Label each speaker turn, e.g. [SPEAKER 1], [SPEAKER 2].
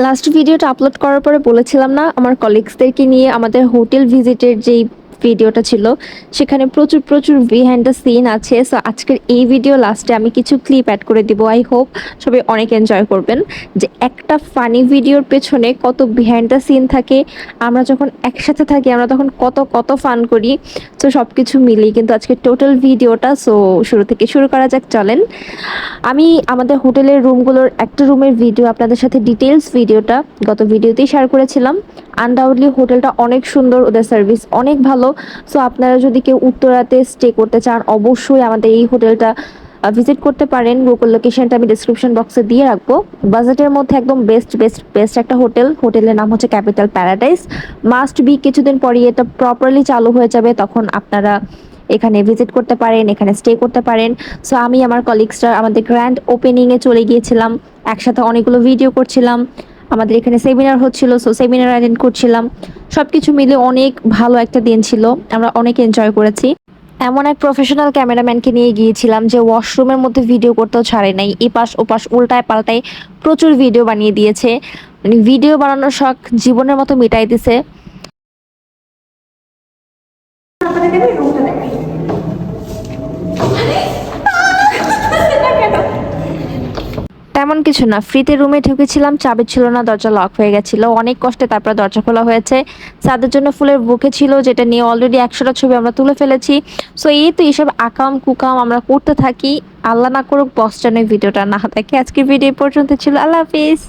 [SPEAKER 1] Last ভিডিওটা upload করার পরে বলেছিলাম না আমার কলিগসদেরকে নিয়ে আমাদের হোটেল ভিজিটের যেই ভিডিওটা ছিল, সেখানে প্রচুর প্রচুর বিহাইন্ড দ্য সিন আছে। সো আজকের এই ভিডিও লাস্টে আমি কিছু ক্লিপ অ্যাড করে দিব। আই হোপ সবাই অনেক এনজয় করবেন। যে একটা ফানি ভিডিওর পেছনে কত বিহাইন্ড দ্য সিন থাকে। আমরা যখন একসাথে থাকি, আমরা তখন কত কত ফান করি। সো সব কিছু মিলিয়ে কিন্তু আজকে টোটাল ভিডিওটা সো শুরু থেকে শুরু করা যাক, চলেন। আমি আমাদের হোটেলের রুমগুলোর একটা রুমের ভিডিও আপনাদের সাথে ডিটেলস ভিডিওটা গত ভিডিওতেই শেয়ার করেছিলাম। আনডাউটলি হোটেলটা অনেক সুন্দর, ওদের সার্ভিস অনেক ভালো। সো আপনারা যদি কেউ উত্তরাতে স্টে করতে চান, অবশ্যই আমাদের এই হোটেলটা ভিজিট করতে পারেন। গুগল লোকেশনটা আমি ডিসক্রিপশন বক্সে দিয়ে রাখব। বাজেটের মধ্যে একদম বেস্ট বেস্ট বেস্ট একটা হোটেল। হোটেলের নাম হচ্ছে ক্যাপিটাল প্যারাডাইস মাস্ট বি কিছুদিন পরই এটা প্রপারলি চালু হয়ে যাবে, তখন আপনারা এখানে ভিজিট করতে পারেন, এখানে স্টে করতে পারেন। সো আমি আমার কলিগসরা আমাদের গ্র্যান্ড ওপেনিংয়ে চলে গিয়েছিলাম। একসাথে অনেকগুলো ভিডিও করছিলাম। আমাদের এখানে সেমিনার হচ্ছিল সো সেমিনার অ্যাটেন্ড করছিলাম। সব কিছু মিলে অনেক ভালো একটা দিন ছিল, আমরা অনেক এনজয় করেছি। এমন এক প্রফেশনাল ক্যামেরাম্যানকে নিয়ে গিয়েছিলাম যে ওয়াশরুমের মধ্যে ভিডিও করতেও ছাড়ে নাই, এপাশ ওপাশ উল্টায় পাল্টায় প্রচুর ভিডিও বানিয়ে দিয়েছে। মানে ভিডিও বানানোর শখ জীবনের মতো মিটাই দিছে। তেমন কিছু না। ফ্রিতে রুমে ঢুকেছিলাম, চাবি ছিল না, দরজা লক হয়ে গেছিল। অনেক কষ্টে তারপর দরজা খোলা হয়েছে। তাদের জন্য ফুলের বুকে ছিল, যেটা নিয়ে অলরেডি একশোটা ছবি আমরা তুলে ফেলেছি। সো এই তো এইসব আকাম কুকাম আমরা করতে থাকি। আল্লাহ না করুক, বস ভিডিওটা না দেখে। আজকের ভিডিও পর্যন্ত ছিল। আল্লাহ হাফিজ।